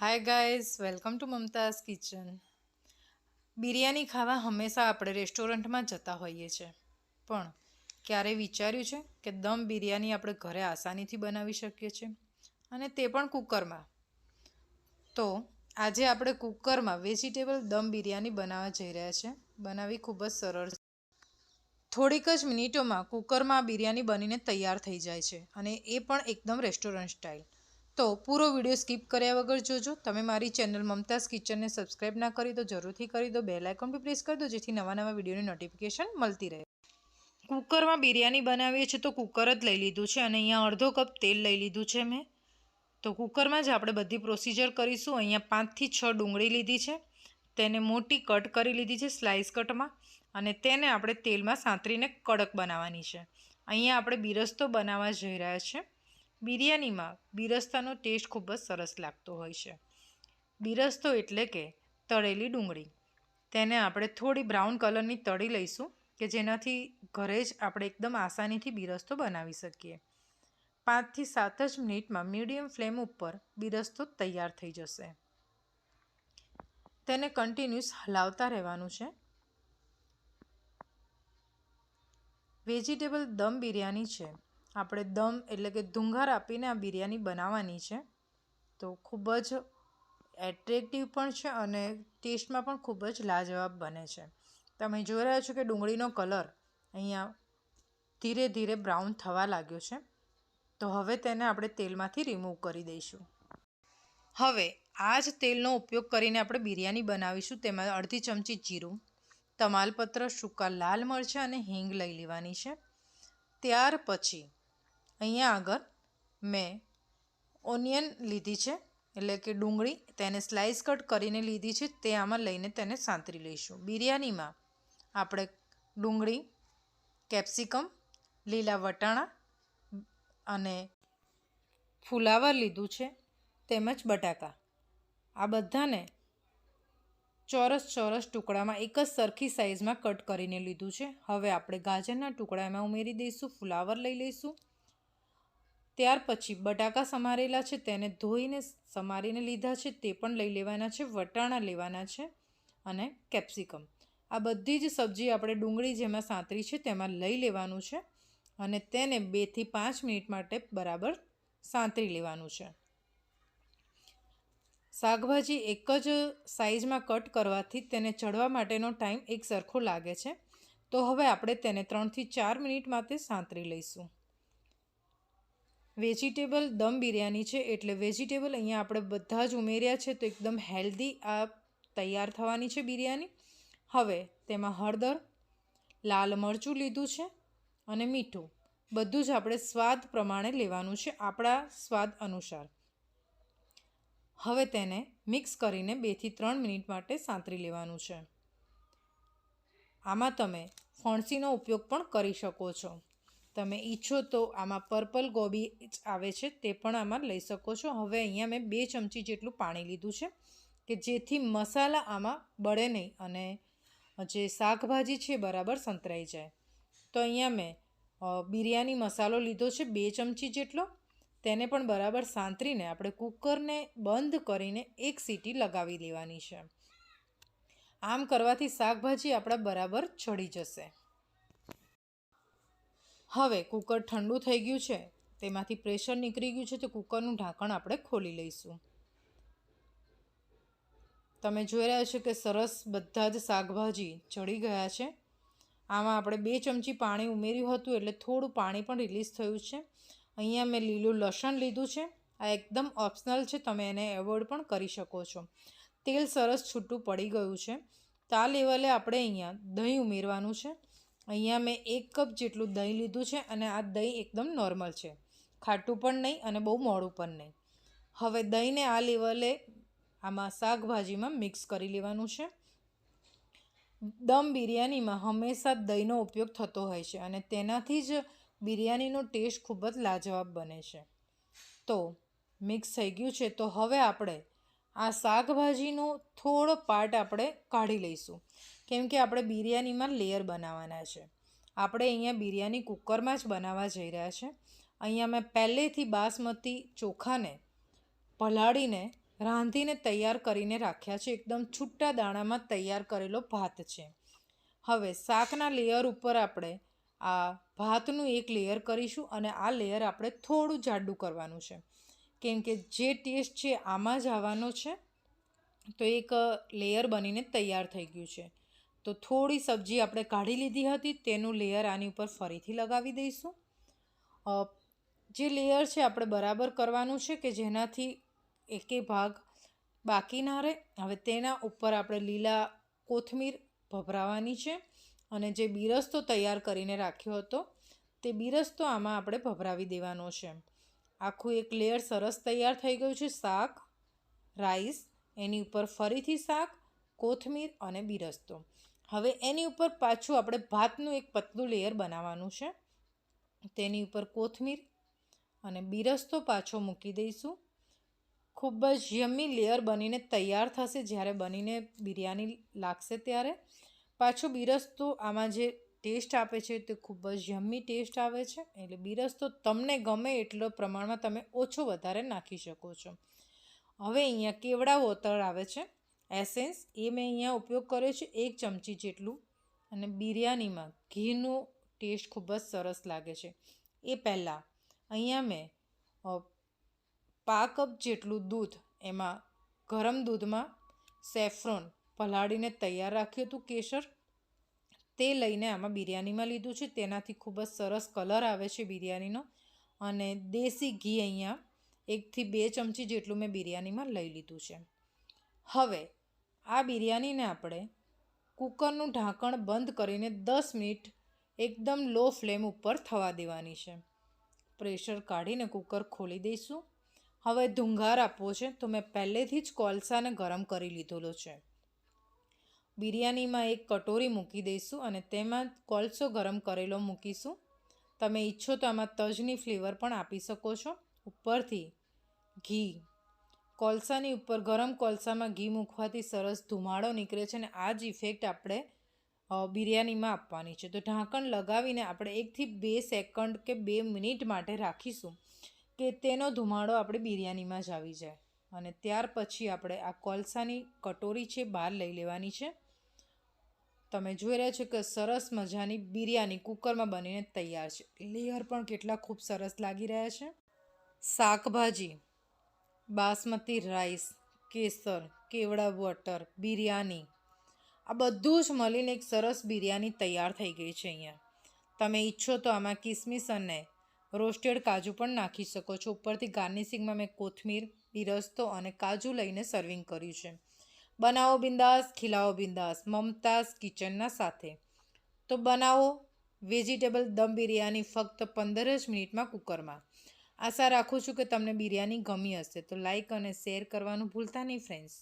Hi guys welcome to Mumtaz kitchen biryani ખાવા હંમેશા આપણે રેસ્ટોરન્ટમાં જતા હોઈએ છીએ પણ ક્યારે વિચાર્યું છે કે દમ બિરયાની આપણે ઘરે આસાનીથી બનાવી શકીએ છીએ? અને તે પણ કુકરમાં. તો આજે આપણે કુકરમાં વેજીટેબલ દમ બિરયાની બનાવવા જઈ રહ્યા છે. બનાવવી ખૂબ જ સરળ છે. થોડીક જ મિનિટોમાં કુકરમાં બિરયાની બનીને તૈયાર થઈ જાય છે અને એ પણ એકદમ રેસ્ટોરન્ટ સ્ટાઇલ. તો પૂરો વીડિયો સ્કીપ કર્યા વગર જોજો. તમે મારી ચેનલ મમતાઝ કિચનને સબસ્ક્રાઇબ ના કરી તો જરૂરથી કરી દો. બેલ આઇકોન બી પ્રેસ કરી દો, જેથી નવા નવા વિડીયોની નોટિફિકેશન મળતી રહે. કુકરમાં બિરયાની બનાવીએ છીએ તો કુકર જ લઈ લીધું છે અને અહીંયા અડધો કપ તેલ લઈ લીધું છે મેં. તો કુકરમાં જ આપણે બધી પ્રોસિજર કરીશું. અહીંયા પાંચથી છ ડુંગળી લીધી છે. તેને મોટી કટ કરી લીધી છે સ્લાઇસ કટમાં અને તેને આપણે તેલમાં સાંતરીને કડક બનાવવાની છે. અહીંયા આપણે બિરસ્તો બનાવવા જઈ રહ્યા છીએ. બિરયાનીમાં બિરસ્તાનો ટેસ્ટ ખૂબ જ સરસ લાગતો હોય છે. બિરસ્તો એટલે કે તળેલી ડુંગળી. તેને આપણે થોડી બ્રાઉન કલરની તળી લઈશું કે જેનાથી ઘરે જ આપણે એકદમ આસાનીથી બિરસ્તો બનાવી શકીએ. પાંચથી સાત જ મિનિટમાં મીડિયમ ફ્લેમ ઉપર બિરસ્તો તૈયાર થઈ જશે. તેને કન્ટિન્યુઅસ હલાવતા રહેવાનું છે. વેજીટેબલ દમ બિરયાની છે. આપણે દમ એટલે કે ધુંઘાર આપીને આ બિરયાની બનાવવાની છે. તો ખૂબ જ એટ્રેક્ટિવ પણ છે અને ટેસ્ટમાં પણ ખૂબ જ લાજવાબ બને છે. તમે જોઈ રહ્યા છો કે ડુંગળીનો કલર અહીંયા ધીરે ધીરે બ્રાઉન થવા લાગ્યો છે. તો હવે તેને આપણે તેલમાંથી રિમૂવ કરી દઈશું. હવે આ જ તેલનો ઉપયોગ કરીને આપણે બિરયાની બનાવીશું. તેમાં અડધી ચમચી જીરું, તમાલપત્ર, સૂકા લાલ મરચાં અને હિંગ લઈ લેવાની છે. ત્યાર પછી અહીંયા આગળ મેં ઓનિયન લીધી છે, એટલે કે ડુંગળી તેને સ્લાઇસ કટ કરીને લીધી છે, તે આમાં લઈને તેને સાંતરી લઈશું. બિરયાનીમાં આપણે ડુંગળી, કેપ્સિકમ, લીલા વટાણા અને ફુલાવર લીધું છે, તેમજ બટાકા. આ બધાને ચોરસ ચોરસ ટુકડામાં એક જ સરખી સાઇઝમાં કટ કરીને લીધું છે. હવે આપણે ગાજરના ટુકડા એમાં ઉમેરી દઈશું, ફુલાવર લઈ લઈશું. ત્યાર પછી બટાકા સમારેલા છે, તેને ધોઈને સમારીને લીધા છે, તે પણ લઈ લેવાના છે, વટાણા લેવાના છે અને કેપ્સિકમ. આ બધી જ સબ્જી આપણે ડુંગળી જેમાં સાંતરી છે, તેમાં લઈ લેવાનું છે અને તેને બેથી પાંચ મિનિટ માટે બરાબર સાંતરી લેવાનું છે. શાકભાજી એક જ સાઇઝમાં કટ કરવાથી તેને ચડવા માટેનો ટાઈમ એક સરખો લાગે છે. તો હવે આપણે તેને ત્રણથી ચાર મિનિટ માટે સાંતરી લઈશું. વેજીટેબલ દમ બિરયાની છે એટલે વેજીટેબલ અહીંયા આપણે બધા જ ઉમેર્યા છે તો એકદમ હેલ્ધી આ તૈયાર થવાની છે બિરયાની. હવે તેમાં હળદર, લાલ મરચું લીધું છે અને મીઠું. બધું જ આપણે સ્વાદ પ્રમાણે લેવાનું છે આપણા સ્વાદ અનુસાર. હવે તેને મિક્સ કરીને બેથી ત્રણ મિનિટ માટે સાંતરી લેવાનું છે. આમાં તમે ફણસીનો ઉપયોગ પણ કરી શકો છો. તમે ઈચ્છો તો આમાં પર્પલ ગોબી આવે છે, તે પણ આમાં લઈ શકો છો. હવે અહીંયા મેં બે ચમચી જેટલું પાણી લીધું છે, કે જેથી મસાલા આમાં બળે નહીં અને જે શાકભાજી છે બરાબર સંતરાઈ જાય. તો અહીંયા મેં બિરયાની મસાલો લીધો છે, બે ચમચી જેટલો. તેને પણ બરાબર સાંતરીને આપણે કુકરને બંધ કરીને એક સીટી લગાવી લેવાની છે. આમ કરવાથી શાકભાજી આપણા બરાબર ચડી જશે. હવે કુકર ઠંડુ થઈ ગયું છે, તેમાંથી પ્રેશર નીકળી ગયું છે, તો કુકરનું ઢાંકણ આપણે ખોલી લઈશું. તમે જોઈ રહ્યા છો કે સરસ બધા જ શાકભાજી ચડી ગયા છે. આમાં આપણે બે ચમચી પાણી ઉમેર્યું હતું, એટલે થોડું પાણી પણ રિલીઝ થયું છે. અહીંયા મેં લીલું લસણ લીધું છે. આ એકદમ ઓપ્શનલ છે, તમે એને એવોર્ડ પણ કરી શકો છો. તેલ સરસ છૂટું પડી ગયું છે. તો આ લેવલે આપણે અહીંયા દહીં ઉમેરવાનું છે. અહીંયા મેં એક કપ જેટલું દહીં લીધું છે અને આ દહીં એકદમ નોર્મલ છે. ખાટું પણ નહીં અને બહુ મોડું પણ નહીં. હવે દહીંને આ લેવલે આમાં શાકભાજીમાં મિક્સ કરી લેવાનું છે. દમ બિરયાનીમાં હંમેશા દહીંનો ઉપયોગ થતો હોય છે અને તેનાથી જ બિરયાનીનો ટેસ્ટ ખૂબ જ લાજવાબ બને છે. તો મિક્સ થઈ ગયું છે તો હવે આપણે આ શાકભાજીનો થોડો પાર્ટ આપણે કાઢી લઈશું. કેમ કે આપણે બિરયાનીમાં લેયર બનાવવાના છે. આપણે અહીંયા બિરયાની કુકરમાં જ બનાવવા જઈ રહ્યા છે. અહીંયા મેં પહેલેથી બાસમતી ચોખાને પલાળીને, રાંધીને તૈયાર કરીને રાખ્યા છે. એકદમ છૂટા દાણામાં તૈયાર કરેલો ભાત છે. હવે શાકના લેયર ઉપર આપણે આ ભાતનું એક લેયર કરીશું અને આ લેયર આપણે થોડું જાડું કરવાનું છે. કેમ કે જે ટેસ્ટ છે આમાં જ આવવાનો છે. તો એક લેયર બનીને તૈયાર થઈ ગયું છે. તો થોડી સબ્જી આપણે કાઢી લીધી હતી, તેનું લેયર આની ઉપર ફરીથી લગાવી દઈશું. જે લેયર છે આપણે બરાબર કરવાનું છે કે જેનાથી એકે ભાગ બાકી ના રહે. હવે તેના ઉપર આપણે લીલા કોથમીર ભભરાવાની છે અને જે બિરસ્તો તૈયાર કરીને રાખ્યો હતો, તે બિરસ્તો આમાં આપણે ભભરાવી દેવાનો છે. આખું એક લેયર સરસ તૈયાર થઈ ગયું છે, શાક રાઈસ એની ઉપર ફરીથી શાક, કોથમીર અને બિરસ્તો. હવે એની ઉપર પાછું આપણે ભાતનું એક પતલું લેયર બનાવવાનું છે. તેની ઉપર કોથમીર અને બિરસ્તો પાછો મૂકી દઈશું. ખૂબ જ યમ્મી લેયર બનીને તૈયાર થશે જ્યારે બનીને બિરયાની લાગશે ત્યારે. પાછો બિરસ્તો આમાં જે ટેસ્ટ આપે છે તે ખૂબ જ યમ્મી ટેસ્ટ આવે છે. એટલે બિરસ્તો તમને ગમે એટલો પ્રમાણમાં તમે ઓછો વધારે નાખી શકો છો. હવે અહીંયા કેવડા વોતર આવે છે. એસેન્સ એ મેં અહીંયા ઉપયોગ કર્યો છે એક ચમચી જેટલું. અને બિરયાનીમાં ઘીનો ટેસ્ટ ખૂબ જ સરસ લાગે છે. એ પહેલાં અહીંયા મેં પા કપ જેટલું દૂધ, એમાં ગરમ દૂધમાં સેફ્રોન પલાળીને તૈયાર રાખ્યું હતું કેસર. તે લઈને આમાં બિરયાનીમાં લીધું છે. તેનાથી ખૂબ જ સરસ કલર આવે છે બિરયાનીનો. અને દેશી ઘી અહીંયા એકથી બે ચમચી જેટલું મેં બિરયાનીમાં લઈ લીધું છે. હવે આ બિરયાનીને આપણે કૂકરનું ઢાંકણ બંધ કરીને દસ મિનિટ એકદમ લો ફ્લેમ ઉપર થવા દેવાની છે. પ્રેશર કાઢીને કૂકર ખોલી દઈશું. હવે ધુંઘાર આપવો છે તો મેં પહેલેથી જ કોલસાને ગરમ કરી લીધેલો છે. બિરયાનીમાં એક કટોરી મૂકી દઈશું અને તેમાં કોલસો ગરમ કરેલો મૂકીશું. તમે ઈચ્છો તો આમાં તજની ફ્લેવર પણ આપી શકો છો. ઉપરથી ઘી કોલસાની ઉપર ગરમ કોલસામાં ઘી મૂકવાથી સરસ ધુમાડો નીકળે છે અને આ જ ઇફેક્ટ આપણે બિરયાનીમાં આપવાની છે. તો ઢાંકણ લગાવીને આપણે એકથી બે સેકન્ડ કે બે મિનિટ માટે રાખીશું કે તેનો ધુમાડો આપણે બિરયાનીમાં જ આવી જાય. અને ત્યાર પછી આપણે આ કોલસાની કટોરી છે બહાર લઈ લેવાની છે. તમે જોઈ રહ્યા છો કે સરસ મજાની બિરયાની કુકરમાં બનીને તૈયાર છે. લેયર પણ કેટલા ખૂબ સરસ લાગી રહ્યા છે. શાકભાજી. બાસમતી રાઈસ, કેસર, કેવડા બટર બિરયાની. આ બધું જ મળીને એક સરસ બિરયાની તૈયાર થઈ ગઈ છે અહીંયા. તમે ઈચ્છો તો આમાં કિસમિસ અને રોસ્ટેડ કાજુ પણ નાખી શકો છો. ઉપરથી ગાર્નિશિંગમાં મેં કોથમીર બિરસ્તો અને કાજુ લઈને સર્વિંગ કર્યું છે. બનાવો બિંદાસ, ખીલાવો બિંદાસ, મમતાઝ કિચનના સાથે. તો બનાવો વેજીટેબલ દમ બિરયાની ફક્ત પંદર જ મિનિટમાં કુકરમાં. આશા રાખું છું કે તમને બિરયાની ગમી હશે. તો લાઈક અને શેર કરવાનું ભૂલતા નહીં ફ્રેન્ડ્સ